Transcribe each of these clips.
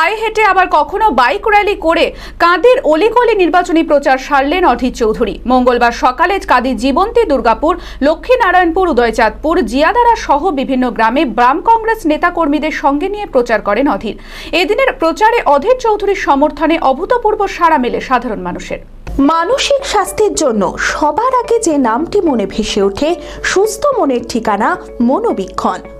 পায়ে হেঁটে আবার কখনো বাইক র্যালি করে কাঁদের অলিগলি নির্বাচনী প্রচার সারলেন অধীর চৌধুরী। মঙ্গলবার সকালে কাঁদির জীবন্তী দুর্গাপুর, লক্ষ্মীনারায়ণপুর, উদয়চাঁদপুর, জিয়াদারা সহ বিভিন্ন গ্রামে বাম কংগ্রেস নেতাকর্মীদের সঙ্গে নিয়ে প্রচার করেন অধীর। এদিনের প্রচারে অধীর চৌধুরীর সমর্থনে অভূতপূর্ব সাড়া মেলে সাধারণ মানুষের। মানসিক স্বাস্থ্যের জন্য সবার আগে যে নামটি মনে ভেসে ওঠে, সুস্থ মনের ঠিকানা মনোবীক্ষণ।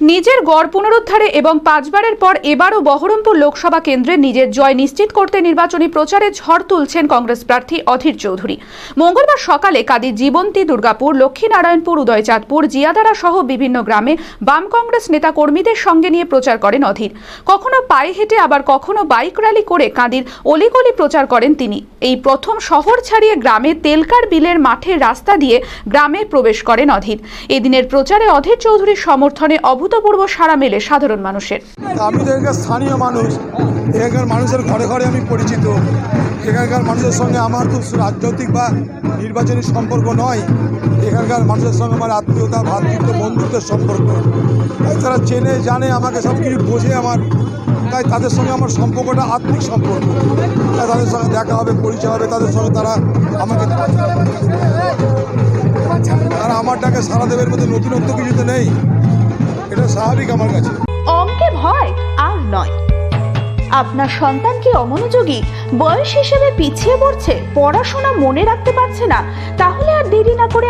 নিজের গড় পুনরুদ্ধারে এবং পাঁচবারের পর এবারও বহরমপুর লোকসভা কেন্দ্রে নিজের জয় নিশ্চিত করতে নির্বাচনী প্রচারে ঝড় তুলছেন কংগ্রেস প্রার্থী অধীর চৌধুরী। মঙ্গলবার সকালে কাদি জীবন্তী দুর্গাপুর, লক্ষ্মীনারায়ণপুর, উদয়চাঁদপুর, জিয়াদারা সহ বিভিন্ন গ্রামে বাম কংগ্রেস নেতা কর্মীদের সঙ্গে নিয়ে প্রচার করেন অধীর। কখনো পায়ে হেঁটে, আবার কখনো বাইক র্যালি করে কাঁদির অলিগলি প্রচার করেন তিনি। এই প্রথম শহর ছাড়িয়ে গ্রামে তেলকার বিলের মাঠের রাস্তা দিয়ে গ্রামে প্রবেশ করেন অধীর। এদিনের প্রচারে অধীর চৌধুরীর সমর্থনে অভূতপূর্ব সাড়া মেলে সাধারণ মানুষের। আমি তো এখানকার স্থানীয় মানুষ। এখানকার মানুষের ঘরে ঘরে আমি পরিচিত। এখানকার মানুষের সঙ্গে আমার খুব রাজনৈতিক বা নির্বাচনী সম্পর্ক নয়। এখানকার মানুষের সঙ্গে আমার আত্মীয়তা ভ্রাতৃত্ব বন্ধুত্বের সম্পর্ক। তাই তারা চেনে, জানে, আমাকে সব কিছু বোঝে আমার। তাই তাদের সঙ্গে আমার সম্পর্কটা আত্মিক সম্পর্ক। তাই তাদের সঙ্গে দেখা হবে, পরিচয় হবে, তাদের সঙ্গে তারা আমাকে তারা আমার ডাকে সারা দেবের মধ্যে নতুনত্ব কিছু তো নেই। এটা স্বাভাবিক আমার কাছে। অঙ্কে ভয় আর নয়। আপনার সন্তান কি অমনোযোগী, বয়স হিসেবে পিছিয়ে পড়ছে, পড়াশোনা মনে রাখতে পারছে না, তাহলে আর দেরি না করে